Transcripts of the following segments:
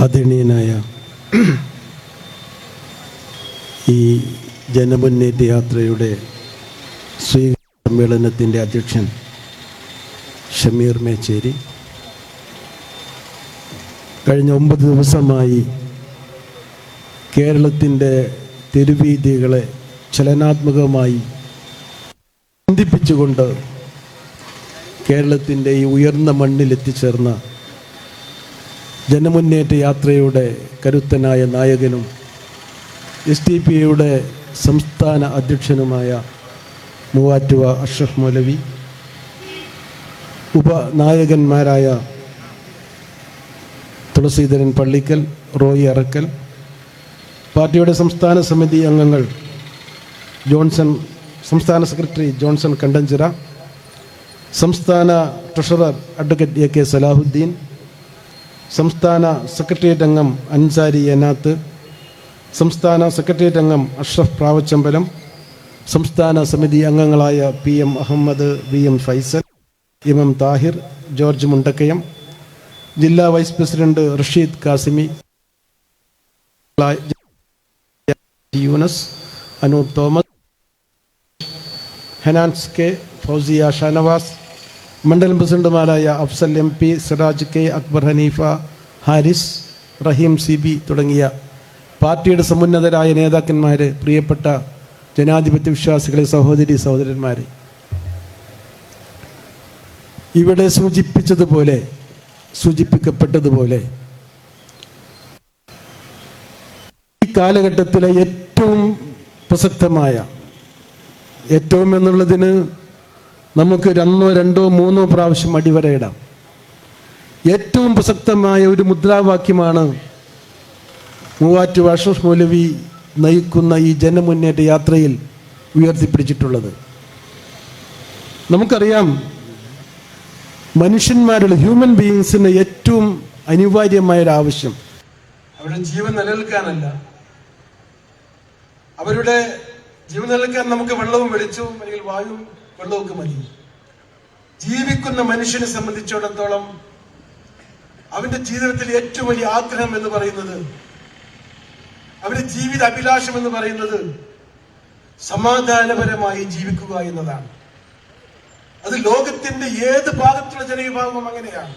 ആദരണീയനായ ഈ ജനമുന്നേറ്റ യാത്രയുടെ സ്വീകരണ സമ്മേളനത്തിന്റെ അധ്യക്ഷൻ ഷമീർ മേച്ചേരി. കഴിഞ്ഞ ഒമ്പത് ദിവസമായി കേരളത്തിന്റെ തെരുവീതികളെ ചലനാത്മകമായി ബന്ധിപ്പിച്ചുകൊണ്ട് കേരളത്തിന്റെ ഈ ഉയർന്ന മണ്ണിലെത്തിച്ചേർന്ന ജനമുന്നേറ്റ യാത്രയുടെ കരുത്തനായ നായകനും എസ് ടി പി യുടെ സംസ്ഥാന അധ്യക്ഷനുമായ മൂവാറ്റുവ അഷ്റഫ് മൗലവി ഉപനായകന്മാരായ തുളസീധരൻ പള്ളിക്കൽ റോയി അറക്കൽ പാർട്ടിയുടെ സംസ്ഥാന സമിതി അംഗങ്ങൾ ജോൺസൺ സംസ്ഥാന സെക്രട്ടറി ജോൺസൺ കണ്ടഞ്ചിറ സംസ്ഥാന treasurer advocate A K Salahuddin സംസ്ഥാന സെക്രട്ടേറിയറ്റ് അംഗം അൻസാരി എനാത്ത് സംസ്ഥാന സെക്രട്ടേറിയറ്റ് അംഗം അഷ്റഫ് പ്രാവച്ചമ്പലം സംസ്ഥാന സമിതി അംഗങ്ങളായ P M Ahammed V M Faisal M M Thahir George Mundakkayam ജില്ലാ vice president Rasheed Kasimi Yunus Anoop Thomas Henans K Fousiya Shanavas മണ്ഡലം പ്രസിഡന്റുമാരായ Afsal M P Siraj K Akbar Haneefa Haris Raheem C B തുടങ്ങിയ പാർട്ടിയുടെ സമുന്നതരായ നേതാക്കന്മാർ പ്രിയപ്പെട്ട ജനാധിപത്യ വിശ്വാസികളെ സഹോദരി സഹോദരന്മാരെ. ഇവിടെ സൂചിപ്പിച്ചതുപോലെ സൂചിപ്പിക്കപ്പെട്ടതുപോലെ ഈ കാലഘട്ടത്തിലെ ഏറ്റവും പ്രസക്തമായ ഏറ്റവും എന്നുള്ളതിന് നമുക്ക് രണ്ടോ രണ്ടോ മൂന്നോ പ്രാവശ്യം അടിവരയിടാം ഏറ്റവും പ്രസക്തമായ ഒരു മുദ്രാവാക്യമാണ് മൂവാറ്റു അഷ്റഫ് മൗലവി നയിക്കുന്ന ഈ ജനമുന്നേറ്റ യാത്രയിൽ ഉയർത്തിപ്പിടിച്ചിട്ടുള്ളത്. നമുക്കറിയാം മനുഷ്യന്മാരുടെ ഹ്യൂമൻ ബീയിങ്സിന് ഏറ്റവും അനിവാര്യമായ ഒരു ആവശ്യം. അവരുടെ ജീവൻ നിലനിൽക്കാനല്ല. അവരുടെ ജീവൻ നിലനിൽക്കാൻ നമുക്ക് വെള്ളവും വെളിച്ചവും അല്ലെങ്കിൽ വായുവും വെള്ളമൊക്കെ മതി. ജീവിക്കുന്ന മനുഷ്യനെ സംബന്ധിച്ചിടത്തോളം അവന്റെ ജീവിതത്തിൽ ഏറ്റവും വലിയ ആഗ്രഹം എന്ന് പറയുന്നത് അവന്റെ ജീവിത അഭിലാഷം എന്ന് പറയുന്നത് സമാധാനപരമായി ജീവിക്കുക എന്നതാണ്. അത് ലോകത്തിന്റെ ഏത് ഭാഗത്തുള്ള ജനവിഭാഗവും അങ്ങനെയാണ്.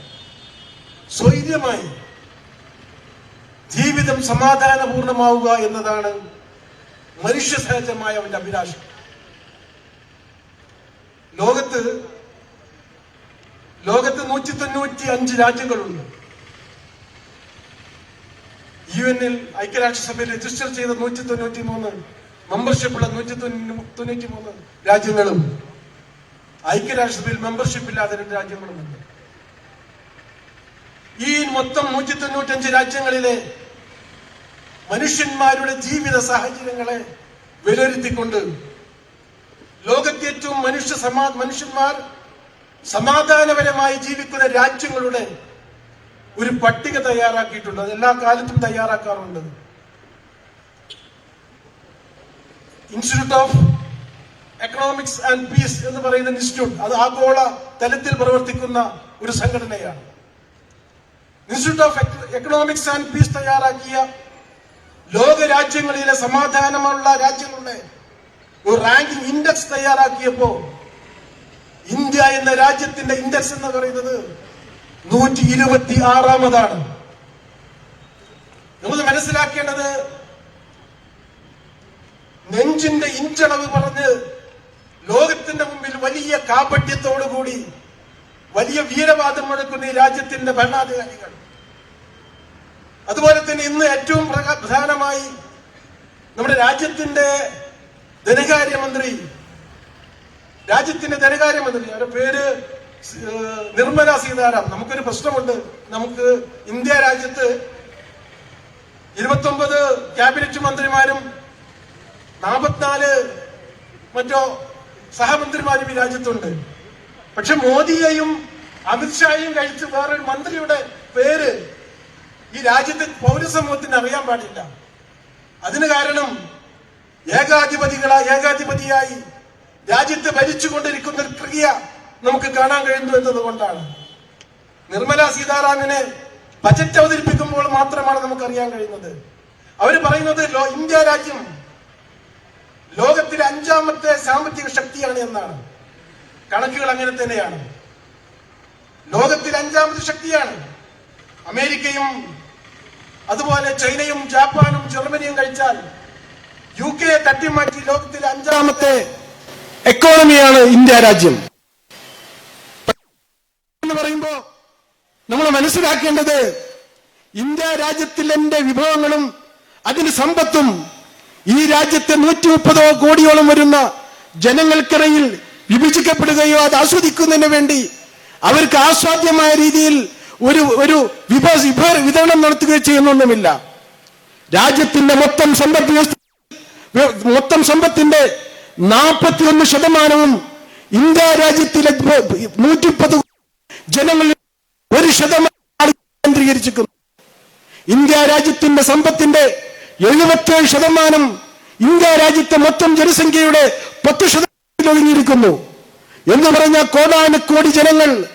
സ്വൈര്യമായി ജീവിതം സമാധാനപൂർണമാവുക എന്നതാണ് മനുഷ്യ സഹജമായ അവന്റെ അഭിലാഷം. ലോകത്ത് ലോകത്ത് നൂറ്റി തൊണ്ണൂറ്റി അഞ്ച് രാജ്യങ്ങളുണ്ട്. യു എന്നിൽ ഐക്യരാഷ്ട്രസഭയിൽ രജിസ്റ്റർ ചെയ്ത നൂറ്റി തൊണ്ണൂറ്റി മൂന്ന് മെമ്പർഷിപ്പുള്ള നൂറ്റി തൊണ്ണൂറ്റി മൂന്ന് രാജ്യങ്ങളും ഐക്യരാഷ്ട്രസഭയിൽ മെമ്പർഷിപ്പ് ഇല്ലാത്ത രണ്ട് രാജ്യങ്ങളുമുണ്ട്. ഈ മൊത്തം നൂറ്റി തൊണ്ണൂറ്റഞ്ച് രാജ്യങ്ങളിലെ മനുഷ്യന്മാരുടെ ജീവിത സാഹചര്യങ്ങളെ വിലയിരുത്തിക്കൊണ്ട് ലോകത്തെ ഏറ്റവും മനുഷ്യ സമാ മനുഷ്യന്മാർ സമാധാനപരമായി ജീവിക്കുന്ന രാജ്യങ്ങളുടെ ഒരു പട്ടിക തയ്യാറാക്കിയിട്ടുണ്ട്. അത് എല്ലാ കാലത്തും തയ്യാറാക്കാറുണ്ട്. Institute of economics and peace എന്ന് പറയുന്ന ഇൻസ്റ്റിറ്റ്യൂട്ട് അത് ആഗോള തലത്തിൽ പ്രവർത്തിക്കുന്ന ഒരു സംഘടനയാണ്. Institute of economics and peace തയ്യാറാക്കിയ ലോക രാജ്യങ്ങളിലെ സമാധാനമുള്ള രാജ്യങ്ങളുടെ ഒരു റാങ്കിംഗ് ഇൻഡെക്സ് തയ്യാറാക്കിയപ്പോ ഇന്ത്യ എന്ന രാജ്യത്തിന്റെ ഇൻഡെക്സ് എന്ന് പറയുന്നത് നൂറ്റി ഇരുപത്തി ആറാമതാണ് നമ്മൾ മനസ്സിലാക്കേണ്ടത് നെഞ്ചിന്റെ ഇഞ്ചളവ് പറഞ്ഞ് ലോകത്തിന്റെ മുമ്പിൽ വലിയ കാപട്യത്തോടുകൂടി വലിയ വീരവാദം മുഴക്കുന്ന ഈ രാജ്യത്തിന്റെ ഭരണാധികാരികൾ. അതുപോലെ തന്നെ ഇന്ന് ഏറ്റവും പ്രധാനമായി നമ്മുടെ രാജ്യത്തിന്റെ ധനകാര്യമന്ത്രി. രാജ്യത്തിന്റെ ധനകാര്യമന്ത്രി. അവരുടെ പേര് നിർമ്മല സീതാരാം നമുക്കൊരു പ്രശ്നമുണ്ട്. നമുക്ക് ഇന്ത്യ രാജ്യത്ത് ഇരുപത്തൊമ്പത് ക്യാബിനറ്റ് മന്ത്രിമാരും നാൽപ്പത്തിനാല് മറ്റോ സഹമന്ത്രിമാരും ഈ രാജ്യത്തുണ്ട്. പക്ഷെ മോദിയെയും അമിത്ഷായും കഴിച്ച് വേറൊരു മന്ത്രിയുടെ പേര് ഈ രാജ്യത്തെ പൗരസമൂഹത്തിന് അറിയാൻ പാടില്ല. അതിന് കാരണം ഏകാധിപതികളാ ഏകാധിപതിയായി രാജ്യത്തെ ഭരിച്ചുകൊണ്ടിരിക്കുന്ന ഒരു പ്രക്രിയ നമുക്ക് കാണാൻ കഴിയുന്നു എന്നതുകൊണ്ടാണ്. നിർമ്മല സീതാരാമനെ ബജറ്റ് അവതരിപ്പിക്കുമ്പോൾ മാത്രമാണ് നമുക്ക് അറിയാൻ കഴിയുന്നത്. അവർ പറയുന്നത് ഇന്ത്യ രാജ്യം ലോകത്തിലെ അഞ്ചാമത്തെ സാമ്പത്തിക ശക്തിയാണ് എന്നാണ്. കണക്കുകൾ അങ്ങനെ തന്നെയാണ്. ലോകത്തിലെ അഞ്ചാമത്തെ ശക്തിയാണ്. അമേരിക്കയും അതുപോലെ ചൈനയും ജാപ്പാനും ജർമ്മനിയും കഴിച്ചാൽ യു കെ തട്ടിമാറ്റി ലോകത്തിലെ അഞ്ചാമത്തെ എക്കോണമിയാണ് ഇന്ത്യ രാജ്യം. എന്ന് പറയുമ്പോ നമ്മൾ മനസ്സിലാക്കേണ്ടത് ഇന്ത്യ രാജ്യത്തിലെ വിഭവങ്ങളും അതിന് സമ്പത്തും ഈ രാജ്യത്തെ നൂറ്റി മുപ്പതോ കോടിയോളം വരുന്ന ജനങ്ങൾക്കിടയിൽ വിഭജിക്കപ്പെടുകയോ അത് ആസ്വദിക്കുന്നതിന് വേണ്ടി അവർക്ക് ആസ്വാദ്യമായ രീതിയിൽ ഒരു ഒരു വിഭ വിതരണം നടത്തുകയോ ചെയ്യുന്നൊന്നുമില്ല. രാജ്യത്തിന്റെ മൊത്തം സമ്പദ് വ്യവസ്ഥ വ്യ- മൊത്തം സമ്പത്തിന്റെ നാൽപ്പത്തിയൊന്ന് ശതമാനവും ഇന്ത്യ രാജ്യത്തിലെ നൂറ്റിപ്പത് ജനങ്ങളിൽ ഒരു ശതമാനം കേന്ദ്രീകരിച്ചിരിക്കുന്നു. ഇന്ത്യ രാജ്യത്തിന്റെ സമ്പത്തിന്റെ എഴുപത്തേഴ് ശതമാനം ഇന്ത്യ രാജ്യത്തെ മൊത്തം ജനസംഖ്യയുടെ പത്ത് ശതമാനത്തിൽ ഒതുങ്ങിയിരിക്കുന്നു. എന്ന് പറഞ്ഞ കോടാനുകോടി ജനങ്ങൾ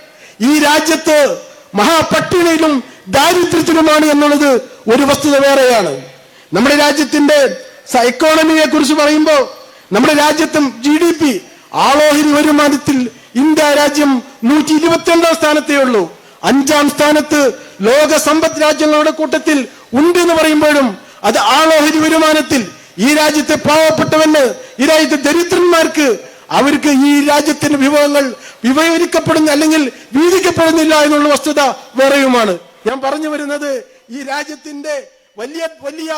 ഈ രാജ്യത്ത് മഹാപട്ടിണിയിലും ദാരിദ്ര്യത്തിലുമാണ് എന്നുള്ളത് ഒരു വസ്തുത വേറെയാണ്. നമ്മുടെ രാജ്യത്തിന്റെ എക്കോണമിയെ കുറിച്ച് പറയുമ്പോൾ നമ്മുടെ രാജ്യത്തും ജി ഡി പി ആളോഹരി വരുമാനത്തിൽ ഇന്ത്യ രാജ്യം നൂറ്റി ഇരുപത്തിരണ്ടാം സ്ഥാനത്തേ ഉള്ളൂ. അഞ്ചാം സ്ഥാനത്ത് ലോക സമ്പദ് രാജ്യങ്ങളുടെ കൂട്ടത്തിൽ ഉണ്ട് എന്ന് പറയുമ്പോഴും അത് ആളോഹരി വരുമാനത്തിൽ ഈ രാജ്യത്തെ പാവപ്പെട്ടവന് ഈ രാജ്യത്തെ ദരിദ്രന്മാർക്ക് അവർക്ക് ഈ രാജ്യത്തിന്റെ വിഭവങ്ങൾ വിവരിക്കപ്പെടുന്ന അല്ലെങ്കിൽ വീതിക്കപ്പെടുന്നില്ല എന്നുള്ള വസ്തുത വേറെയുമാണ്. ഞാൻ പറഞ്ഞു വരുന്നത് ഈ രാജ്യത്തിന്റെ വലിയ വലിയ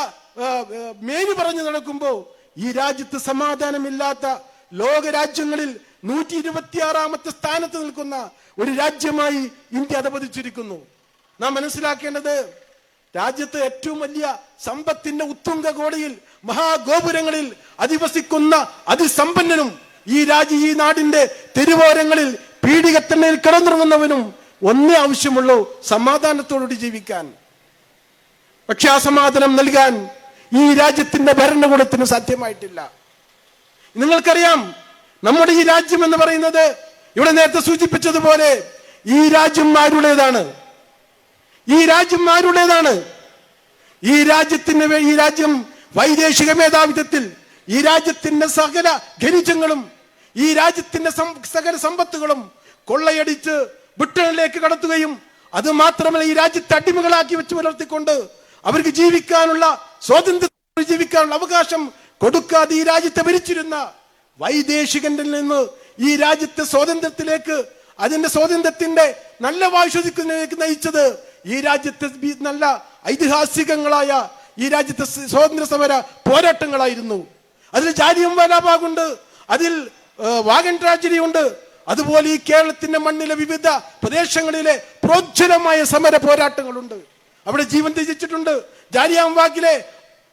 മേനി പറഞ്ഞു നടക്കുമ്പോൾ ഈ രാജ്യത്ത് സമാധാനമില്ലാത്ത ലോക രാജ്യങ്ങളിൽ നൂറ്റി ഇരുപത്തിയാറാമത്തെ സ്ഥാനത്ത് നിൽക്കുന്ന ഒരു രാജ്യമായി ഇന്ത്യ അധപതിച്ചിരിക്കുന്നു. നാം മനസ്സിലാക്കേണ്ടത് രാജ്യത്ത് ഏറ്റവും വലിയ സമ്പത്തിന്റെ ഉത്തുംഗ കോടിയിൽ മഹാഗോപുരങ്ങളിൽ അധിവസിക്കുന്ന അതിസമ്പന്നനും ഈ രാജ്യ ഈ നാടിന്റെ തെരുവോരങ്ങളിൽ പീഡികത്തണ്ണയിൽ കിടന്നുറങ്ങുന്നവനും ഒന്നേ ആവശ്യമുള്ളൂ സമാധാനത്തോടുകൂടി ജീവിക്കാൻ. പക്ഷെ ആ സമാധാനം നൽകാൻ ഈ രാജ്യത്തിന്റെ ഭരണകൂടത്തിന് സാധ്യമായിട്ടില്ല. നിങ്ങൾക്കറിയാം നമ്മുടെ ഈ രാജ്യം എന്ന് പറയുന്നത് ഇവിടെ നേരത്തെ സൂചിപ്പിച്ചതുപോലെ ഈ രാജ്യം ആരുടേതാണ്? ഈ രാജ്യം ആരുടേതാണ്? ഈ രാജ്യത്തിന് ഈ രാജ്യം വൈദേശിക മേധാവിത്വത്തിൽ ഈ രാജ്യത്തിന്റെ സകല ഖനിജങ്ങളും ഈ രാജ്യത്തിന്റെ സകല സമ്പത്തുകളും കൊള്ളയടിച്ച് ബ്രിട്ടനിലേക്ക് കടത്തുകയും അത് മാത്രമല്ല ഈ രാജ്യത്തെ അടിമകളാക്കി വെച്ച് പുലർത്തിക്കൊണ്ട് അവർക്ക് ജീവിക്കാനുള്ള സ്വാതന്ത്ര്യം ജീവിക്കാനുള്ള അവകാശം കൊടുക്കാതെ ഈ രാജ്യത്തെ ഭരിച്ചിരുന്ന വൈദേശികന്റെ നിന്ന് ഈ രാജ്യത്തെ സ്വാതന്ത്ര്യത്തിലേക്ക് അതിന്റെ സ്വാതന്ത്ര്യത്തിന്റെ നല്ല വാശ്വസിക്കുന്നതിലേക്ക് നയിച്ചത് ഈ രാജ്യത്തെ നല്ല ഐതിഹാസികങ്ങളായ ഈ രാജ്യത്തെ സ്വാതന്ത്ര്യ സമര പോരാട്ടങ്ങളായിരുന്നു. അതിൽ ജാലിയം വാലാബാഗുണ്ട് അതിൽ വാഗൻ ട്രാജഡി ഉണ്ട് അതുപോലെ ഈ കേരളത്തിന്റെ മണ്ണിലെ വിവിധ പ്രദേശങ്ങളിലെ പ്രോജ്വലമായ സമര പോരാട്ടങ്ങളുണ്ട്. അവിടെ ജീവൻ ത്യജിച്ചിട്ടുണ്ട്. ജാലിയാംവാഗിലെ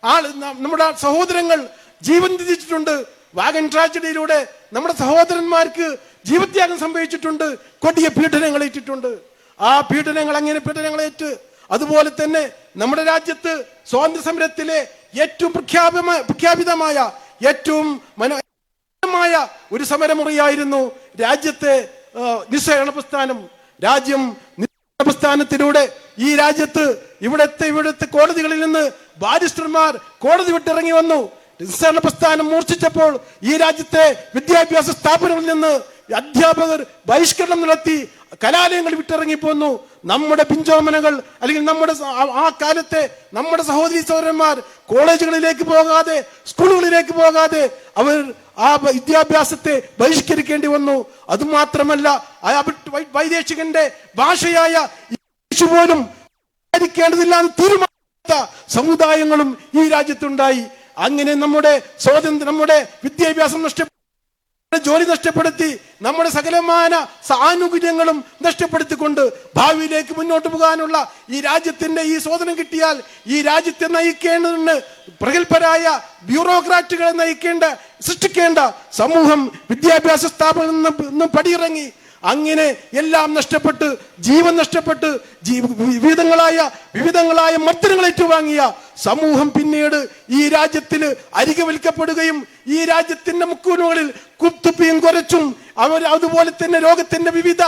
ആൾ നമ്മുടെ സഹോദരങ്ങൾ ജീവൻ തിരിച്ചിട്ടുണ്ട് വാഗൻ ട്രാജഡിയിലൂടെ നമ്മുടെ സഹോദരന്മാർക്ക് ജീവത്യാഗം സംഭവിച്ചിട്ടുണ്ട്. കൊടിയ പീഡനങ്ങൾ ഏറ്റിട്ടുണ്ട്. ആ പീഡനങ്ങൾ അങ്ങനെ പീഡനങ്ങളേറ്റ് അതുപോലെ തന്നെ നമ്മുടെ രാജ്യത്ത് സ്വാതന്ത്ര്യ സമരത്തിലെ ഏറ്റവും പ്രഖ്യാപമായ പ്രഖ്യാപിതമായ ഏറ്റവും മനോഹരമായ മായ ഒരു സമരമുറിയായിരുന്നു രാജ്യത്തെ നിസ്സഹരണ പ്രസ്ഥാനം. രാജ്യം പ്രസ്ഥാനത്തിലൂടെ ഈ രാജ്യത്ത് ഇവിടത്തെ ഇവിടുത്തെ കോടതികളിൽ നിന്ന് ബാരിസ്റ്റർമാർ കോടതി വിട്ടിറങ്ങി വന്നു. നിസ്സരണ പ്രസ്ഥാനം മൂർച്ഛിച്ചപ്പോൾ ഈ രാജ്യത്തെ വിദ്യാഭ്യാസ സ്ഥാപനങ്ങളിൽ നിന്ന് അധ്യാപകർ ബഹിഷ്കരണം നടത്തി കലാലയങ്ങൾ വിട്ടിറങ്ങി പോന്നു നമ്മുടെ പിഞ്ചോമനകൾ അല്ലെങ്കിൽ നമ്മുടെ ആ- കാലത്തെ നമ്മുടെ സഹോദരി സഹോദരന്മാർ കോളേജുകളിലേക്ക് പോകാതെ സ്കൂളുകളിലേക്ക് പോകാതെ അവർ ആ വിദ്യാഭ്യാസത്തെ ബഹിഷ്കരിക്കേണ്ടി വന്നു. അതുമാത്രമല്ല വൈദേശികന്റെ ഭാഷയായ ഇംഗ്ലീഷ് പോലും എന്ന് തീരുമാനിച്ച സമുദായങ്ങളും ഈ രാജ്യത്തുണ്ടായി. അങ്ങനെ നമ്മുടെ സ്വാതന്ത്ര്യം നമ്മുടെ വിദ്യാഭ്യാസം നഷ്ടപ്പെട്ടു ജോലി നഷ്ടപ്പെടുത്തി നമ്മുടെ സകലമാന ആനുകൂല്യങ്ങളും നഷ്ടപ്പെടുത്തിക്കൊണ്ട് ഭാവിയിലേക്ക് മുന്നോട്ട് പോകാനുള്ള ഈ രാജ്യത്തിന്റെ ഈ സ്വാതന്ത്ര്യം കിട്ടിയാൽ ഈ രാജ്യത്തെ നയിക്കേണ്ടതിന് പ്രഗത്ഭരായ ബ്യൂറോക്രാറ്റുകളെ നയിക്കേണ്ട സൃഷ്ടിക്കേണ്ട സമൂഹം വിദ്യാഭ്യാസ സ്ഥാപനങ്ങളിൽ നിന്ന് പടിയിറങ്ങി അങ്ങനെ എല്ലാം നഷ്ടപ്പെട്ട് ജീവൻ നഷ്ടപ്പെട്ട് വിവിധങ്ങളായ വിവിധങ്ങളായ മർദ്ദനങ്ങൾ ഏറ്റുവാങ്ങിയ സമൂഹം പിന്നീട് ഈ രാജ്യത്തിന് അരികവൽക്കപ്പെടുകയും ഈ രാജ്യത്തിന്റെ മുക്കൂനുകളിൽ കുത്തുപ്പിയും കുറച്ചും അവർ അതുപോലെ തന്നെ രോഗത്തിന്റെ വിവിധ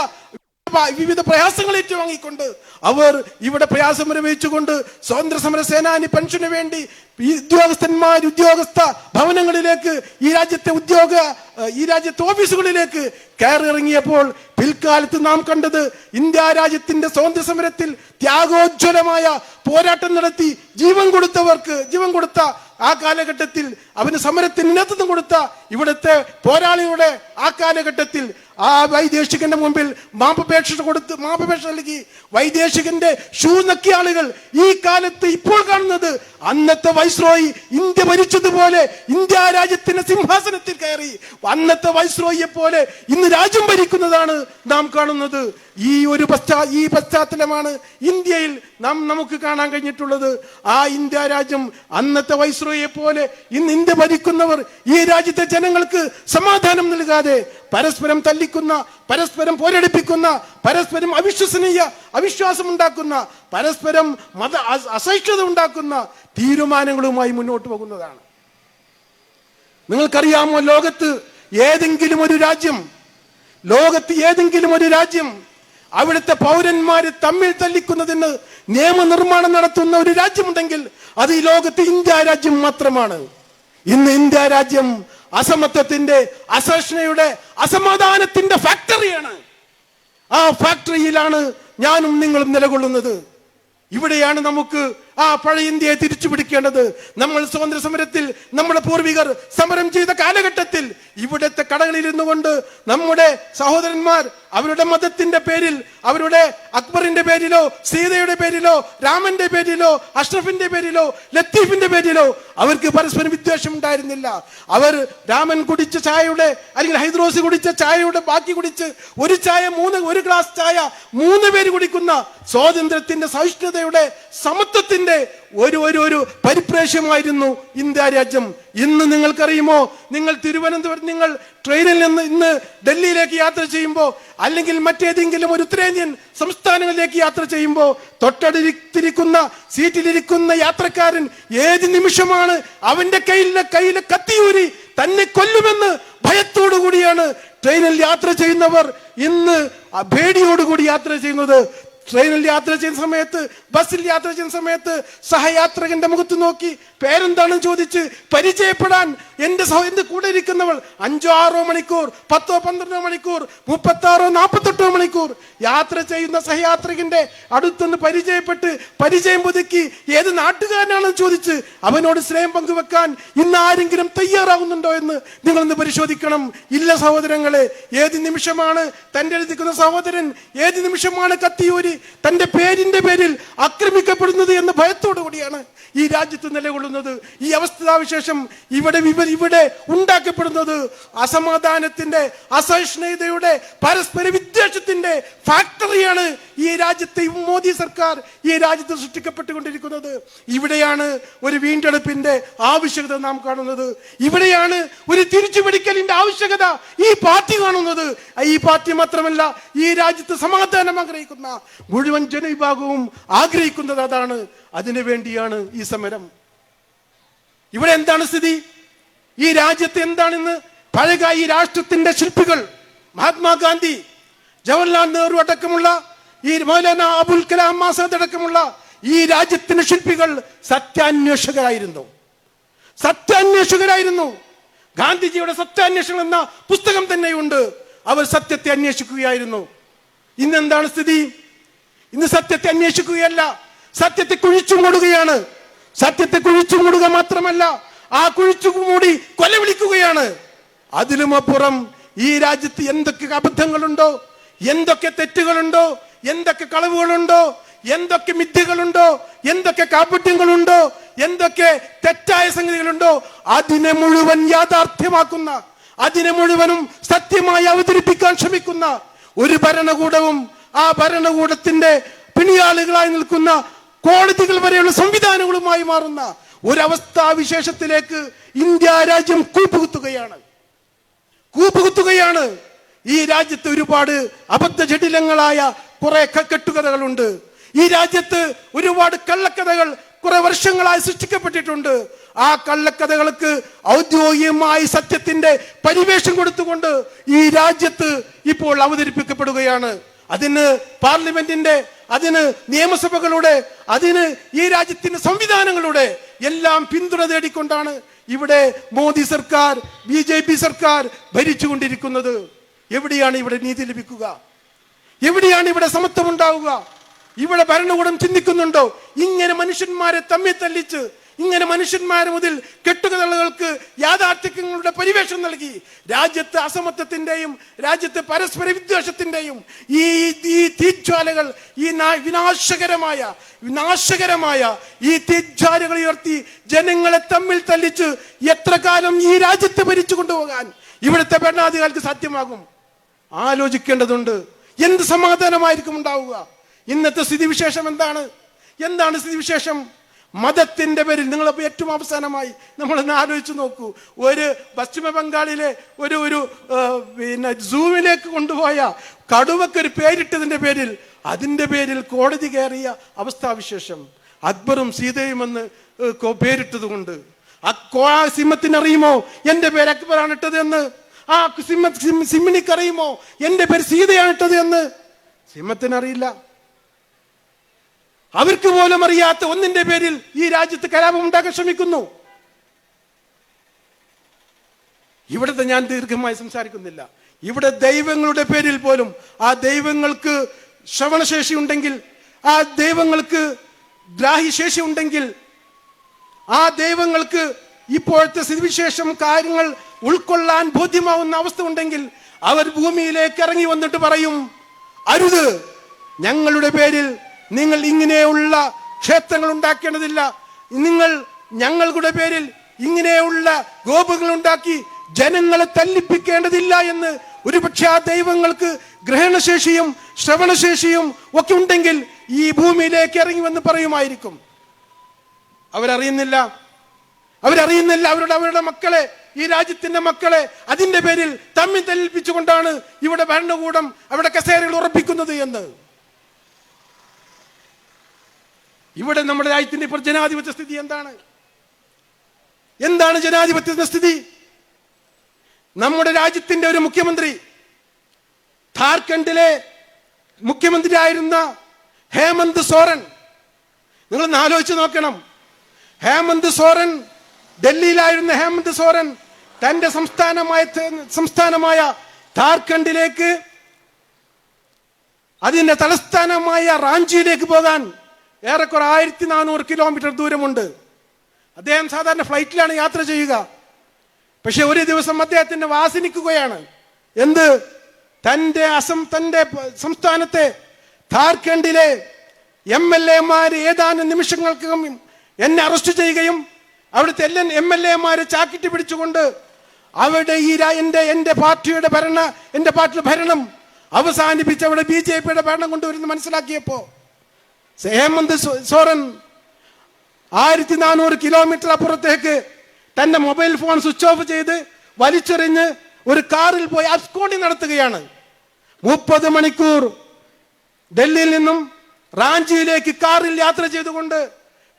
വിവിധ പ്രയാസങ്ങൾ ഏറ്റുവാങ്ങിക്കൊണ്ട് അവർ ഇവിടെ പ്രയാസം അനുഭവിച്ചുകൊണ്ട് സ്വാതന്ത്ര്യ സമര സേനാനി പെൻഷന് വേണ്ടി ഉദ്യോഗസ്ഥന്മാർ ഉദ്യോഗസ്ഥ ഭവനങ്ങളിലേക്ക് ഈ രാജ്യത്തെ ഉദ്യോഗ ഈ രാജ്യത്തെ ഓഫീസുകളിലേക്ക് കയറി ഇറങ്ങിയപ്പോൾ പിൽക്കാലത്ത് നാം കണ്ടത് ഇന്ത്യ രാജ്യത്തിന്റെ സ്വാതന്ത്ര്യ സമരത്തിൽ ത്യാഗോജ്വലമായ പോരാട്ടം നടത്തി ജീവൻ കൊടുത്തവർക്ക് ജീവൻ കൊടുത്ത ആ കാലഘട്ടത്തിൽ അവന് സമരത്തിന് നേതൃത്വം കൊടുത്ത ഇവിടുത്തെ പോരാളിയുടെ ആ കാലഘട്ടത്തിൽ ആ വൈദേശികന്റെ മുമ്പിൽ മാപ്പപേക്ഷ കൊടുത്ത് മാപ്പപേക്ഷ നൽകി. വൈദേശികന്റെ ഷൂ നക്കിയ ആളുകൾ ഈ കാലത്ത് ഇപ്പോൾ കാണുന്നത് അന്നത്തെ വൈസ്രോയി ഇന്ത്യ ഭരിച്ചതുപോലെ ഇന്ത്യ രാജ്യത്തിന്റെ സിംഹാസനത്തിൽ കയറി. അന്നത്തെ വൈസ്രോയിയെ പോലെ ഇന്ന് രാജ്യം ഭരിക്കുന്നതാണ് നാം കാണുന്നത്. ഈ ഒരു പശ്ചാ ഈ പശ്ചാത്തലമാണ് ഇന്ത്യയിൽ നാം നമുക്ക് കാണാൻ കഴിഞ്ഞിട്ടുള്ളത്. ആ ഇന്ത്യ രാജ്യം അന്നത്തെ വൈസ്രോയിയെ പോലെ ഇന്ന് ഇന്ത്യ ഭരിക്കുന്നവർ ഈ രാജ്യത്തെ ജനങ്ങൾക്ക് സമാധാനം നൽകാതെ പരസ്പരം തല്ലിക്കുന്ന പരസ്പരം പോരടിപ്പിക്കുന്ന പരസ്പരം അവിശ്വസനീയ അവിശ്വാസം ഉണ്ടാക്കുന്ന പരസ്പരം മത അസഹിഷ്ണുത ഉണ്ടാക്കുന്ന തീരുമാനങ്ങളുമായി മുന്നോട്ട് പോകുന്നതാണ്. നിങ്ങൾക്കറിയാമോ ലോകത്ത് ഏതെങ്കിലും ഒരു രാജ്യം ലോകത്ത് ഏതെങ്കിലും ഒരു രാജ്യം അവിടുത്തെ പൗരന്മാര് തമ്മിൽ തല്ലിക്കുന്നതിന് നിയമനിർമ്മാണം നടത്തുന്ന ഒരു രാജ്യമുണ്ടെങ്കിൽ അത് ഈ ലോകത്ത് ഇന്ത്യ രാജ്യം മാത്രമാണ്. ഇന്ന് ഇന്ത്യ രാജ്യം അസമത്വത്തിന്റെ അസഹിഷ്ണുയുടെ അസമാധാനത്തിന്റെ ഫാക്ടറിയാണ് ആ ഫാക്ടറിയിലാണ് ഞാനും നിങ്ങളും നിലകൊള്ളുന്നത്. ഇവിടെയാണ് നമുക്ക് ആ പഴയ ഇന്ത്യയെ തിരിച്ചു പിടിക്കേണ്ടത് നമ്മൾ സ്വാതന്ത്ര്യ സമരത്തിൽ നമ്മുടെ പൂർവികർ സമരം ചെയ്ത കാലഘട്ടത്തിൽ ഇവിടുത്തെ കടകളിൽ ഇരുന്നു കൊണ്ട് നമ്മുടെ സഹോദരന്മാർ അവരുടെ മതത്തിന്റെ പേരിൽ അവരുടെ അക്ബറിന്റെ പേരിലോ സീതയുടെ പേരിലോ രാമന്റെ പേരിലോ അഷ്റഫിന്റെ പേരിലോ ലത്തീഫിന്റെ പേരിലോ അവർക്ക് പരസ്പരം വിദ്വേഷം ഉണ്ടായിരുന്നില്ല. അവർ രാമൻ കുടിച്ച ചായയുടെ അല്ലെങ്കിൽ ഹൈദ്രോസ് കുടിച്ച ചായയുടെ ബാക്കി കുടിച്ച് ഒരു ചായ മൂന്ന് ഒരു ഗ്ലാസ് ചായ മൂന്ന് പേര് കുടിക്കുന്ന സ്വാതന്ത്ര്യത്തിന്റെ സഹിഷ്ണുതയുടെ സമത്വത്തിന്റെ ഒരു ഒരു ഒരു പരിപ്രേക്ഷ്യമായിരുന്നു ഇന്ത്യ രാജ്യം. ഇന്ന് നിങ്ങൾക്കറിയുമോ? നിങ്ങൾ തിരുവനന്തപുരം നിങ്ങൾ ട്രെയിനിൽ നിന്ന് ഇന്ന് ഡൽഹിയിലേക്ക് യാത്ര ചെയ്യുമ്പോൾ അല്ലെങ്കിൽ മറ്റേതെങ്കിലും ഒരു ഉത്തരേന്ത്യൻ സംസ്ഥാനങ്ങളിലേക്ക് യാത്ര ചെയ്യുമ്പോൾ തൊട്ടടുത്തിരിക്കുന്ന സീറ്റിലിരിക്കുന്ന യാത്രക്കാരൻ ഏത് നിമിഷമാണ് അവന്റെ കയ്യിലെ കയ്യിലെ കത്തിയൂരി തന്നെ കൊല്ലുമെന്ന് ഭയത്തോടു കൂടിയാണ് ട്രെയിനിൽ യാത്ര ചെയ്യുന്നവർ ഇന്ന് പേടിയോടുകൂടി യാത്ര ചെയ്യുന്നത്. ട്രെയിനിൽ യാത്ര ചെയ്യുന്ന സമയത്ത് ബസ്സിൽ യാത്ര ചെയ്യുന്ന സമയത്ത് സഹയാത്രകന്റെ മുഖത്ത് നോക്കി പേരെന്താണെന്ന് ചോദിച്ച് പരിചയപ്പെടാൻ എന്റെ സഹ എന്റെ കൂടെ ഇരിക്കുന്നവൾ അഞ്ചോ ആറോ മണിക്കൂർ പത്തോ പന്ത്രണ്ടോ മണിക്കൂർ മുപ്പത്തി ആറോ നാൽപ്പത്തെട്ടോ മണിക്കൂർ യാത്ര ചെയ്യുന്ന സഹയാത്രികന്റെ അടുത്തുനിന്ന് പരിചയപ്പെട്ട് പരിചയം പുതുക്കി ഏത് നാട്ടുകാരനാണെന്ന് ചോദിച്ച് അവനോട് സ്നേഹം പങ്കുവെക്കാൻ ഇന്ന് ആരെങ്കിലും തയ്യാറാകുന്നുണ്ടോ എന്ന് നിങ്ങളൊന്ന് പരിശോധിക്കണം. ഇല്ല സഹോദരങ്ങളെ ഏത് നിമിഷമാണ് തന്റെ എഴുതിക്കുന്ന സഹോദരൻ ഏത് നിമിഷമാണ് കത്തിയൂരി? തന്റെ പേരിന്റെ പേരിൽ ആക്രമിക്കപ്പെടുന്നത് എന്ന ഭയത്തോടു കൂടിയാണ് ഈ രാജ്യത്ത് നിലകൊള്ളുന്നത്. ഈ അവസ്ഥാവിശേഷം ഇവിടെ ഇവിടെ ഉണ്ടാക്കപ്പെടുന്നത് അസമാധാനത്തിന്റെ അസഹിഷ്ണുതയുടെ പരസ്പര വിദ്വേഷത്തിന്റെ ഫാക്ടറിയാണ് ഈ രാജ്യത്തെ മോദി സർക്കാർ ഈ രാജ്യത്ത് സൃഷ്ടിക്കപ്പെട്ടുകൊണ്ടിരിക്കുന്നത്. ഇവിടെയാണ് ഒരു വീണ്ടെടുപ്പിന്റെ ആവശ്യകത നാം കാണുന്നത്. ഇവിടെയാണ് ഒരു തിരിച്ചുപിടിക്കലിന്റെ ആവശ്യകത ഈ പാർട്ടി കാണുന്നത്. ഈ പാർട്ടി മാത്രമല്ല ഈ രാജ്യത്ത് സമാധാനം ആഗ്രഹിക്കുന്ന മുഴുവൻ ജനവിഭാഗവും ആഗ്രഹിക്കുന്നത് അതാണ്. അതിനു വേണ്ടിയാണ് ഈ സമരം. ഇവിടെ എന്താണ് സ്ഥിതി? ഈ രാജ്യത്ത് എന്താണെന്ന് പഴയ ഈ രാഷ്ട്രത്തിന്റെ ശില്പികൾ മഹാത്മാഗാന്ധി ജവഹർലാൽ നെഹ്റു അടക്കമുള്ള ഈ മൗലാന അബുൽ കലാം ആസാദ് അടക്കമുള്ള ഈ രാജ്യത്തിന്റെ ശില്പികൾ സത്യാന്വേഷകരായിരുന്നു. സത്യാന്വേഷകരായിരുന്നു. ഗാന്ധിജിയുടെ സത്യാന്വേഷണം എന്ന പുസ്തകം തന്നെയുണ്ട്. അവർ സത്യത്തെ അന്വേഷിക്കുകയായിരുന്നു. ഇന്നെന്താണ് സ്ഥിതി? ഇന്ന് സത്യത്തെ അന്വേഷിക്കുകയല്ല. സത്യത്തെ കുഴിച്ചു മൂടുകയാണ്. സത്യത്തെ കുഴിച്ചു മൂടുക മാത്രമല്ല ആ കുഴിച്ചു മൂടി കൊല വിളിക്കുകയാണ്. അതിലും അപ്പുറം ഈ രാജ്യത്ത് എന്തൊക്കെ അബദ്ധങ്ങളുണ്ടോ? എന്തൊക്കെ തെറ്റുകളുണ്ടോ? എന്തൊക്കെ കളവുകളുണ്ടോ? എന്തൊക്കെ മിഥ്യകളുണ്ടോ? എന്തൊക്കെ കാപട്യങ്ങളുണ്ടോ? എന്തൊക്കെ തെറ്റായ സംഗതികളുണ്ടോ? അതിനെ മുഴുവൻ യാഥാർത്ഥ്യമാക്കുന്ന അതിനെ മുഴുവനും സത്യമായി അവതരിപ്പിക്കാൻ ശ്രമിക്കുന്ന ഒരു ഭരണകൂടവും ആ ഭരണകൂടത്തിന്റെ പിണിയാളുകളായി നിൽക്കുന്ന കോടതികൾ വരെയുള്ള സംവിധാനങ്ങളുമായി മാറുന്ന ഒരവസ്ഥാവിശേഷത്തിലേക്ക് ഇന്ത്യ രാജ്യം കൂപ്പുകുത്തുകയാണ്. കൂപ്പുകുത്തുകയാണ്. ഈ രാജ്യത്ത് ഒരുപാട് അബദ്ധ ജടിലങ്ങളായ കുറെ കെട്ടുകഥകളുണ്ട് ഈ രാജ്യത്ത് ഒരുപാട് കള്ളക്കഥകൾ കുറെ വർഷങ്ങളായി സൃഷ്ടിക്കപ്പെട്ടിട്ടുണ്ട്. ആ കള്ളക്കഥകൾക്ക് ഔദ്യോഗികമായി സത്യത്തിന്റെ പരിവേഷം കൊടുത്തുകൊണ്ട് ഈ രാജ്യത്ത് ഇപ്പോൾ അവതരിപ്പിക്കപ്പെടുകയാണ്. അതിന് പാർലമെന്റിന്റെ അതിന് നിയമസഭകളുടെ അതിന് ഈ രാജ്യത്തിന്റെ സംവിധാനങ്ങളുടെ എല്ലാം പിന്തുണ തേടിക്കൊണ്ടാണ് ഇവിടെ മോദി സർക്കാർ ബി സർക്കാർ ഭരിച്ചുകൊണ്ടിരിക്കുന്നത്. എവിടെയാണ് ഇവിടെ നീതി ലഭിക്കുക? എവിടെയാണ് ഇവിടെ സമത്വം ഉണ്ടാവുക ഇവിടെ ഭരണകൂടം ചിന്തിക്കുന്നുണ്ടോ? ഇങ്ങനെ മനുഷ്യന്മാരെ തമ്മിൽ തല്ലിച്ച് ഇങ്ങനെ മനുഷ്യന്മാരെ മുതൽ കെട്ടുകഥകൾക്ക് യാഥാർത്ഥ്യങ്ങളുടെ പരിവേഷം നൽകി രാജ്യത്ത് അസമത്വത്തിന്റെയും രാജ്യത്ത് പരസ്പര വിദ്വേഷത്തിന്റെയും ഈ ഈ തീജ്വാലകൾ ഈ വിനാശകരമായ വിനാശകരമായ ഈ തീജ്വാലകൾ ഉയർത്തി ജനങ്ങളെ തമ്മിൽ തല്ലിച്ച് എത്ര കാലം ഈ രാജ്യത്തെ ഭരിച്ചു കൊണ്ടുപോകാൻ ഇവിടുത്തെ ഭരണാധികാരിക്ക് സാധ്യമാകും? ആലോചിക്കേണ്ടതുണ്ട്. എന്ത് സമാധാനമായിരിക്കും ഉണ്ടാവുക? ഇന്നത്തെ സ്ഥിതിവിശേഷം എന്താണ്? എന്താണ് സ്ഥിതിവിശേഷം? മതത്തിന്റെ പേരിൽ നിങ്ങൾ ഏറ്റവും അവസാനമായി നമ്മളൊന്ന് ആലോചിച്ച് നോക്കൂ. ഒരു പശ്ചിമ ബംഗാളിലെ ഒരു ഒരു പിന്നെ സൂമിലേക്ക് കൊണ്ടുപോയ കടുവക്ക് ഒരു പേരിട്ടതിന്റെ പേരിൽ അതിന്റെ പേരിൽ കോടതി കയറിയ അവസ്ഥാവിശേഷം. അക്ബറും സീതയും എന്ന് പേരിട്ടതുകൊണ്ട്. ആ സിംഹത്തിനറിയുമോ? എന്റെ പേര് അക്ബറാണ് ഇട്ടത് എന്ന് ആ സിംഹ സിംഹിണിക്കറിയുമോ? എന്റെ പേര് സീതയാണിട്ടത് എന്ന്? സിംഹത്തിനറിയില്ല. അവർക്ക് പോലും അറിയാത്ത ഒന്നിന്റെ പേരിൽ ഈ രാജ്യത്ത് കലാപം ഉണ്ടാക്കാൻ ശ്രമിക്കുന്നു. ഇവിടുത്തെ ഞാൻ ദീർഘമായി സംസാരിക്കുന്നില്ല. ഇവിടെ ദൈവങ്ങളുടെ പേരിൽ പോലും ആ ദൈവങ്ങൾക്ക് ശ്രവണശേഷി ഉണ്ടെങ്കിൽ ആ ദൈവങ്ങൾക്ക് ഗ്രാഹ്യശേഷി ഉണ്ടെങ്കിൽ ആ ദൈവങ്ങൾക്ക് ഇപ്പോഴത്തെ സ്ഥിതിവിശേഷം കാര്യങ്ങൾ ഉൾക്കൊള്ളാൻ ബോധ്യമാവുന്ന അവസ്ഥ ഉണ്ടെങ്കിൽ അവർ ഭൂമിയിലേക്ക് ഇറങ്ങി വന്നിട്ട് പറയും അരുത് ഞങ്ങളുടെ പേരിൽ നിങ്ങൾ ഇങ്ങനെയുള്ള ക്ഷേത്രങ്ങൾ ഉണ്ടാക്കേണ്ടതില്ല. നിങ്ങൾ ഞങ്ങളുടെ പേരിൽ ഇങ്ങനെയുള്ള ഗോപുകൾ ഉണ്ടാക്കി ജനങ്ങളെ തല്ലിപ്പിക്കേണ്ടതില്ല എന്ന് ഒരുപക്ഷെ ആ ദൈവങ്ങൾക്ക് ഗ്രഹണശേഷിയും ശ്രവണശേഷിയും ഒക്കെ ഉണ്ടെങ്കിൽ ഈ ഭൂമിയിലേക്ക് ഇറങ്ങി വന്ന് പറയുമായിരിക്കും. അവരറിയുന്നില്ല അവരറിയുന്നില്ല അവരുടെ അവരുടെ മക്കളെ ഈ രാജ്യത്തിന്റെ മക്കളെ. അതിന്റെ പേരിൽ തമ്മിൽ തെല്ലിപ്പിച്ചുകൊണ്ടാണ് ഇവിടെ ഭരണകൂടം അവിടെ കസേരകൾ ഉറപ്പിക്കുന്നത് എന്ന്. ഇവിടെ നമ്മുടെ രാജ്യത്തിന്റെ ഇപ്പോൾ ജനാധിപത്യ സ്ഥിതി എന്താണ്? എന്താണ് ജനാധിപത്യത്തിന്റെ സ്ഥിതി? നമ്മുടെ രാജ്യത്തിന്റെ ഒരു മുഖ്യമന്ത്രി ഝാർഖണ്ഡിലെ മുഖ്യമന്ത്രിയായിരുന്ന ഹേമന്ത് സോറൻ. നിങ്ങൾ ആലോചിച്ച് നോക്കണം. ഹേമന്ത് സോറൻ ഡൽഹിയിലായിരുന്ന ഹേമന്ത് സോറൻ തന്റെ സംസ്ഥാനമായ സംസ്ഥാനമായ ഝാർഖണ്ഡിലേക്ക് അതിന്റെ തലസ്ഥാനമായ റാഞ്ചിയിലേക്ക് പോകാൻ ഏറെക്കുറെ ആയിരത്തി നാനൂറ് കിലോമീറ്റർ ദൂരമുണ്ട്. അദ്ദേഹം സാധാരണ ഫ്ലൈറ്റിലാണ് യാത്ര ചെയ്യുക. പക്ഷെ ഒരു ദിവസം അദ്ദേഹത്തിന്റെ വാസനിക്കുകയാണ് എന്ത്? തന്റെ അസം തന്റെ സംസ്ഥാനത്തെ ഝാർഖണ്ഡിലെ എം എൽ എമാര് ഏതാനും നിമിഷങ്ങൾക്കും എന്നെ അറസ്റ്റ് ചെയ്യുകയും അവിടുത്തെ എല്ലാ എം എൽ എമാരെ ചാക്കിട്ട് പിടിച്ചുകൊണ്ട് അവിടെ ഈ എന്റെ എന്റെ പാർട്ടിയുടെ ഭരണ എന്റെ പാർട്ടിയുടെ ഭരണം അവസാനിപ്പിച്ച് അവിടെ ബി ജെ പിയുടെ ഭരണം കൊണ്ടുവരുന്ന മനസ്സിലാക്കിയപ്പോ ഹേമന്ത് സോറൻ ആയിരത്തി നാനൂറ് കിലോമീറ്റർ അപ്പുറത്തേക്ക് തന്റെ മൊബൈൽ ഫോൺ സ്വിച്ച് ഓഫ് ചെയ്ത് വലിച്ചെറിഞ്ഞ് ഒരു കാറിൽ പോയി അസ്കോണി നടത്തുകയാണ്. മുപ്പത് മണിക്കൂർ ഡൽഹിയിൽ നിന്നും റാഞ്ചിയിലേക്ക് കാറിൽ യാത്ര ചെയ്തുകൊണ്ട്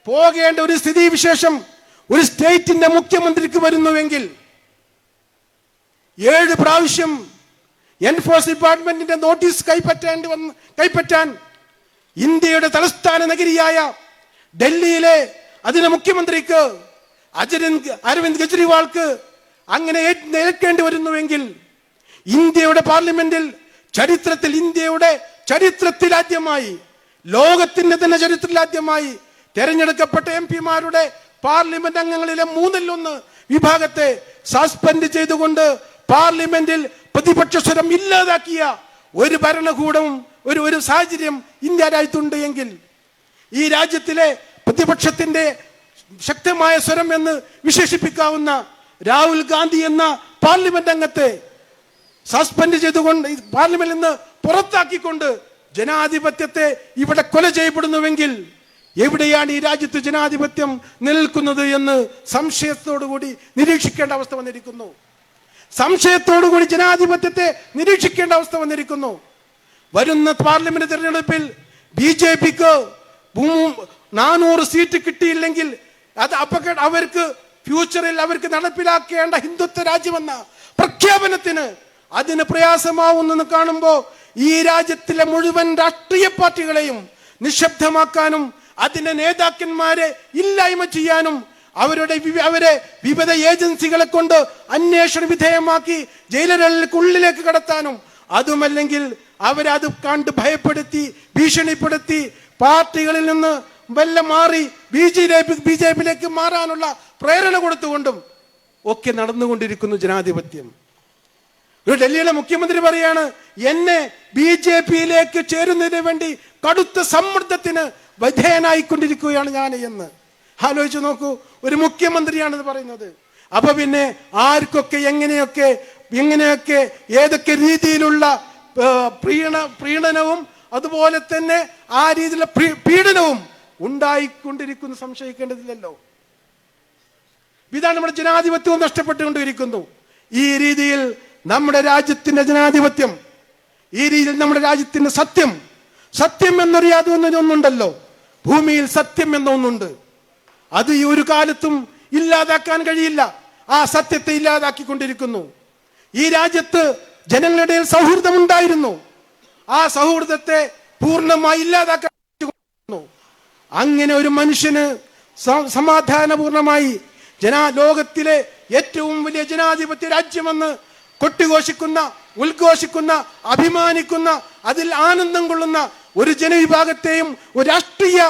പോകേണ്ട ഒരു സ്ഥിതി വിശേഷം ഒരു സ്റ്റേറ്റിന്റെ മുഖ്യമന്ത്രിക്ക് വരുന്നുവെങ്കിൽ ഏഴ് പ്രാവശ്യം എൻഫോഴ്സ് ഡിപ്പാർട്ട്മെന്റിന്റെ നോട്ടീസ് കൈപ്പറ്റേണ്ടി വന്ന് കൈപ്പറ്റാൻ ഇന്ത്യയുടെ തലസ്ഥാന നഗരിയായ ഡൽഹിയിലെ അതിന് മുഖ്യമന്ത്രിക്ക് അരവിന്ദ് അരവിന്ദ് കെജ്രിവാൾക്ക് അങ്ങനെ ഏൽക്കേണ്ടി വരുന്നുവെങ്കിൽ ഇന്ത്യയുടെ പാർലമെന്റിൽ ചരിത്രത്തിൽ ഇന്ത്യയുടെ ചരിത്രത്തിൽ ആദ്യമായി ലോകത്തിന്റെ തന്നെ ചരിത്രത്തിൽ ആദ്യമായി തെരഞ്ഞെടുക്കപ്പെട്ട എം പിമാരുടെ പാർലമെന്റ് അംഗങ്ങളിലെ മൂന്നിലൊന്ന് വിഭാഗത്തെ സസ്പെൻഡ് ചെയ്തുകൊണ്ട് പാർലമെന്റിൽ പ്രതിപക്ഷ സ്വരം ഇല്ലാതാക്കിയ ഒരു ഭരണകൂടവും ഒരു ഒരു സാഹചര്യം ഇന്ത്യ രാജ്യത്തുണ്ട് എങ്കിൽ ഈ രാജ്യത്തിലെ പ്രതിപക്ഷത്തിന്റെ ശക്തമായ സ്വരം എന്ന് വിശേഷിപ്പിക്കാവുന്ന രാഹുൽ ഗാന്ധി എന്ന പാർലമെന്റ് അംഗത്തെ സസ്പെൻഡ് ചെയ്തുകൊണ്ട് പാർലമെന്റിൽ നിന്ന് പുറത്താക്കിക്കൊണ്ട് ജനാധിപത്യത്തെ ഇവിടെ കൊല ചെയ്യപ്പെടുന്നുവെങ്കിൽ എവിടെയാണ് ഈ രാജ്യത്ത് ജനാധിപത്യം നിലനിൽക്കുന്നത് എന്ന് സംശയത്തോടുകൂടി നിരീക്ഷിക്കേണ്ട അവസ്ഥ വന്നിരിക്കുന്നു. സംശയത്തോടുകൂടി ജനാധിപത്യത്തെ നിരീക്ഷിക്കേണ്ട അവസ്ഥ വന്നിരിക്കുന്നു. വരുന്ന പാർലമെന്റ് തിരഞ്ഞെടുപ്പിൽ ബി ജെ പിക്ക് നാനൂറ് സീറ്റ് കിട്ടിയില്ലെങ്കിൽ അത് അപകട അവർക്ക് ഫ്യൂച്ചറിൽ അവർക്ക് നടപ്പിലാക്കേണ്ട ഹിന്ദുത്വ രാജ്യമെന്ന പ്രഖ്യാപനത്തിന് അതിന് പ്രയാസമാവുന്നെന്ന് കാണുമ്പോൾ ഈ രാജ്യത്തിലെ മുഴുവൻ രാഷ്ട്രീയ പാർട്ടികളെയും നിശബ്ദമാക്കാനും അതിന്റെ നേതാക്കന്മാരെ ഇല്ലായ്മ ചെയ്യാനും അവരുടെ അവരെ വിവിധ ഏജൻസികളെ കൊണ്ട് അന്വേഷണ വിധേയമാക്കി ജയിലുകൾക്കുള്ളിലേക്ക് കടത്താനും അതുമല്ലെങ്കിൽ അവരത് കണ്ട് ഭയപ്പെടുത്തി ഭീഷണിപ്പെടുത്തി പാർട്ടികളിൽ നിന്ന് വല്ല മാറി ബി ജെ ബി ജെ പിയിലേക്ക് മാറാനുള്ള പ്രേരണ കൊടുത്തുകൊണ്ടും ഒക്കെ നടന്നുകൊണ്ടിരിക്കുന്നു ജനാധിപത്യം. ഒരു ഡൽഹിയിലെ മുഖ്യമന്ത്രി പറയാണ് എന്നെ ബി ജെ പിയിലേക്ക് ചേരുന്നതിന് വേണ്ടി കടുത്ത സമ്മർദ്ദത്തിന് വിധേയനായിക്കൊണ്ടിരിക്കുകയാണ് ഞാൻ എന്ന്. ആലോചിച്ച് നോക്കൂ ഒരു മുഖ്യമന്ത്രിയാണിത് പറയുന്നത്. അപ്പൊ പിന്നെ ആർക്കൊക്കെ എങ്ങനെയൊക്കെ എങ്ങനെയൊക്കെ ഏതൊക്കെ രീതിയിലുള്ള പ്രീണ പ്രീണനവും അതുപോലെ തന്നെ ആ രീതിയിലുള്ള പീഡനവും ഉണ്ടായിക്കൊണ്ടിരിക്കുന്നു സംശയിക്കേണ്ടതില്ലല്ലോ. ഇതാണ് നമ്മുടെ ജനാധിപത്യവും നഷ്ടപ്പെട്ടുകൊണ്ടിരിക്കുന്നു. ഈ രീതിയിൽ നമ്മുടെ രാജ്യത്തിന്റെ ജനാധിപത്യം ഈ രീതിയിൽ നമ്മുടെ രാജ്യത്തിന്റെ സത്യം സത്യം എന്നൊരു യാതൊന്നും ഒന്നുണ്ടല്ലോ ഭൂമിയിൽ സത്യം എന്ന ഒന്നുണ്ട് അത് ഈ ഒരു കാലത്തും ഇല്ലാതാക്കാൻ കഴിയില്ല. ആ സത്യത്തെ ഇല്ലാതാക്കിക്കൊണ്ടിരിക്കുന്നു. ഈ രാജ്യത്ത് ജനങ്ങളുടെ സൗഹൃദം സൗഹൃദമുണ്ടായിരുന്നു. ആ സൗഹൃദത്തെ പൂർണമായി ഇല്ലാതാക്കാൻ. അങ്ങനെ ഒരു മനുഷ്യന് സമാധാനപൂർണമായി ജനാ ലോകത്തിലെ ഏറ്റവും വലിയ ജനാധിപത്യ രാജ്യമെന്ന് കൊട്ടിഘോഷിക്കുന്ന ഉദ്ഘോഷിക്കുന്ന അഭിമാനിക്കുന്ന അതിൽ ആനന്ദം കൊള്ളുന്ന ഒരു ജനവിഭാഗത്തെയും ഒരു രാഷ്ട്രീയ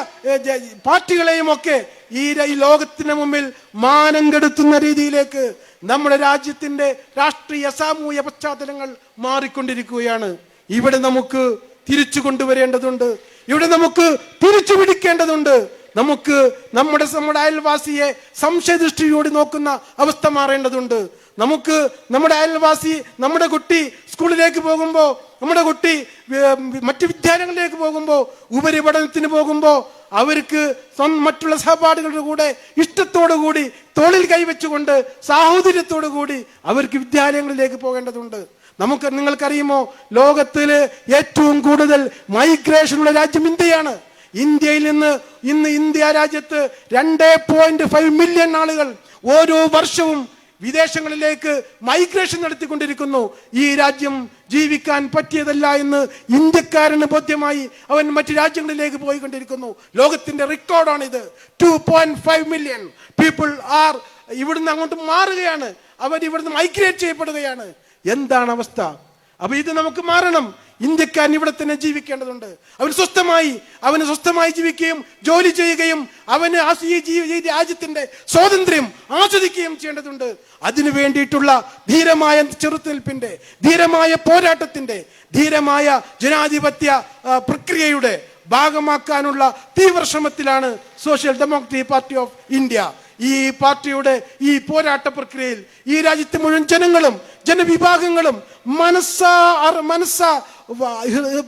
പാർട്ടികളെയും ഒക്കെ ഈ ലോകത്തിന് മുമ്പിൽ മാനം കെടുത്തുന്ന രീതിയിലേക്ക് നമ്മുടെ രാജ്യത്തിന്റെ രാഷ്ട്രീയ സാമൂഹ്യ പശ്ചാത്തലങ്ങൾ മാറിക്കൊണ്ടിരിക്കുകയാണ്. ഇവിടെ നമുക്ക് തിരിച്ചു കൊണ്ടുവരേണ്ടതുണ്ട്. ഇവിടെ നമുക്ക് തിരിച്ചു പിടിക്കേണ്ടതുണ്ട്. നമുക്ക് നമ്മുടെ നമ്മുടെ അയൽവാസിയെ സംശയദൃഷ്ടിയോട് നോക്കുന്ന അവസ്ഥ മാറേണ്ടതുണ്ട്. നമുക്ക് നമ്മുടെ അയൽവാസി നമ്മുടെ കുട്ടി സ്കൂളിലേക്ക് പോകുമ്പോൾ നമ്മുടെ കുട്ടി മറ്റു വിദ്യാലയങ്ങളിലേക്ക് പോകുമ്പോൾ ഉപരിപഠനത്തിന് പോകുമ്പോൾ അവർക്ക് മറ്റുള്ള സഹപാഠികളുടെ കൂടെ ഇഷ്ടത്തോടു കൂടി തോളിൽ കൈവച്ചുകൊണ്ട് സാഹോദര്യത്തോടു കൂടി അവർക്ക് വിദ്യാലയങ്ങളിലേക്ക് പോകേണ്ടതുണ്ട്. നമുക്ക് നിങ്ങൾക്കറിയുമോ ലോകത്തിൽ ഏറ്റവും കൂടുതൽ മൈഗ്രേഷനുള്ള രാജ്യം ഇന്ത്യയാണ്. ഇന്ത്യയിൽ നിന്ന് ഇന്ന് ഇന്ത്യ രാജ്യത്ത് രണ്ട് പോയിന്റ് ഫൈവ് മില്യൺ ആളുകൾ ഓരോ വർഷവും വിദേശങ്ങളിലേക്ക് മൈഗ്രേഷൻ നടത്തിക്കൊണ്ടിരിക്കുന്നു. ഈ രാജ്യം ജീവിക്കാൻ പറ്റിയതല്ല എന്ന് ഇന്ത്യക്കാരന് ബോധ്യമായി അവൻ മറ്റു രാജ്യങ്ങളിലേക്ക് പോയിക്കൊണ്ടിരിക്കുന്നു. ലോകത്തിന്റെ റെക്കോർഡാണിത്. Two point five million people are ഇവിടുന്ന് അങ്ങോട്ട് മാറുകയാണ്. അവർ ഇവിടുന്ന് മൈഗ്രേറ്റ് ചെയ്യപ്പെടുകയാണ്. എന്താണ് അവസ്ഥ? അപ്പൊ ഇത് നമുക്ക് മാറണം. ഇന്ത്യക്കാരൻ ഇവിടെ തന്നെ ജീവിക്കേണ്ടതുണ്ട്. അവൻ സ്വസ്ഥമായി അവന് സ്വസ്ഥമായി ജീവിക്കുകയും ജോലി ചെയ്യുകയും അവന് രാജ്യത്തിന്റെ സ്വാതന്ത്ര്യം ആസ്വദിക്കുകയും ചെയ്യേണ്ടതുണ്ട്. അതിനു വേണ്ടിയിട്ടുള്ള ധീരമായ ചെറുത്തുനിൽപ്പിന്റെ ധീരമായ പോരാട്ടത്തിന്റെ ധീരമായ ജനാധിപത്യ പ്രക്രിയയുടെ ഭാഗമാക്കാനുള്ള തീവ്രശ്രമത്തിലാണ് social democratic party of India. ഈ പാർട്ടിയുടെ ഈ പോരാട്ട പ്രക്രിയയിൽ ഈ രാജ്യത്തെ മുഴുവൻ ജനങ്ങളും ജനവിഭാഗങ്ങളും മനസ്സാ മനസ്സാ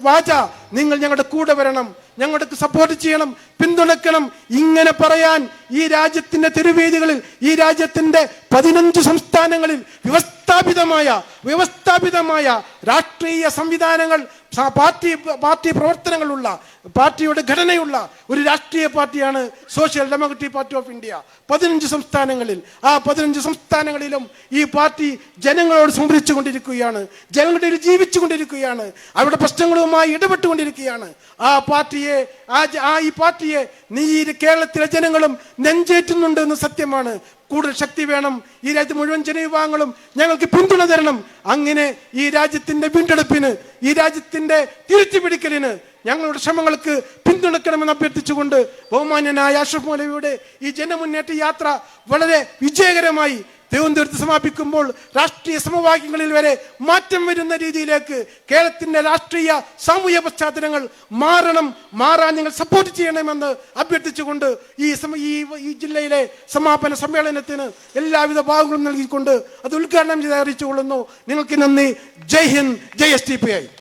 വാച നിങ്ങൾ ഞങ്ങളുടെ കൂടെ വരണം. ഞങ്ങൾക്ക് സപ്പോർട്ട് ചെയ്യണം പിന്തുണക്കണം ഇങ്ങനെ പറയാൻ ഈ രാജ്യത്തിന്റെ തെരുവേദികളിൽ ഈ രാജ്യത്തിന്റെ പതിനഞ്ച് സംസ്ഥാനങ്ങളിൽ വ്യവസ്ഥാപിതമായ വ്യവസ്ഥാപിതമായ രാഷ്ട്രീയ സംവിധാനങ്ങൾ പാർട്ടി പാർട്ടി പ്രവർത്തനങ്ങളുള്ള പാർട്ടിയുടെ ഘടനയുള്ള ഒരു രാഷ്ട്രീയ പാർട്ടിയാണ് social democratic party of India പതിനഞ്ച് സംസ്ഥാനങ്ങളിൽ ആ പതിനഞ്ച് സംസ്ഥാനങ്ങളിലും ഈ പാർട്ടി ജനങ്ങളോട് സംഭരിച്ചു കൊണ്ടിരിക്കുകയാണ്. ജനങ്ങളുടെ ജീവിച്ചു കൊണ്ടിരിക്കുകയാണ്. അവരുടെ പ്രശ്നങ്ങളുമായി ഇടപെട്ടുകൊണ്ടിരിക്കുകയാണ്. ആ പാർട്ടിയെ ആ ഈ പാർട്ടിയെ നീ ഈ കേരളത്തിലെ ജനങ്ങളും നെഞ്ചേറ്റുന്നുണ്ട് എന്ന് സത്യമാണ്. കൂടുതൽ ശക്തി വേണം. ഈ രാജ്യത്ത് മുഴുവൻ ജനവിഭാഗങ്ങളും ഞങ്ങൾക്ക് പിന്തുണ തരണം. അങ്ങനെ ഈ രാജ്യത്തിന്റെ വീണ്ടെടുപ്പിന് ഈ രാജ്യത്തിന്റെ തിരിച്ചുപിടിക്കലിന് ഞങ്ങളുടെ ശ്രമങ്ങൾക്ക് പിന്തുണക്കണമെന്ന് അഭ്യർത്ഥിച്ചുകൊണ്ട് ബഹുമാന്യനായ അഷ്റഫ് മൗലവിയുടെ ഈ ജനമുന്നേറ്റ യാത്ര വളരെ വിജയകരമായി തിരുവനന്തപുരത്ത് സമാപിക്കുമ്പോൾ രാഷ്ട്രീയ സമവാക്യങ്ങളിൽ വരെ മാറ്റം വരുന്ന രീതിയിലേക്ക് കേരളത്തിന്റെ രാഷ്ട്രീയ സാമൂഹ്യ പശ്ചാത്തലങ്ങൾ മാറണം മാറാൻ നിങ്ങൾ സപ്പോർട്ട് ചെയ്യണമെന്ന് അഭ്യർത്ഥിച്ചുകൊണ്ട് ഈ ഈ ജില്ലയിലെ സമാപന സമ്മേളനത്തിന് എല്ലാവിധ ഭാഗങ്ങളും നൽകിക്കൊണ്ട് അത് ഉദ്ഘാടനം ചെയ്ത് അറിയിച്ചുകൊള്ളുന്നു. നിങ്ങൾക്ക് നന്ദി. ജയ് ഹിന്ദ്. ജയ് എസ് ടി പി ഐ.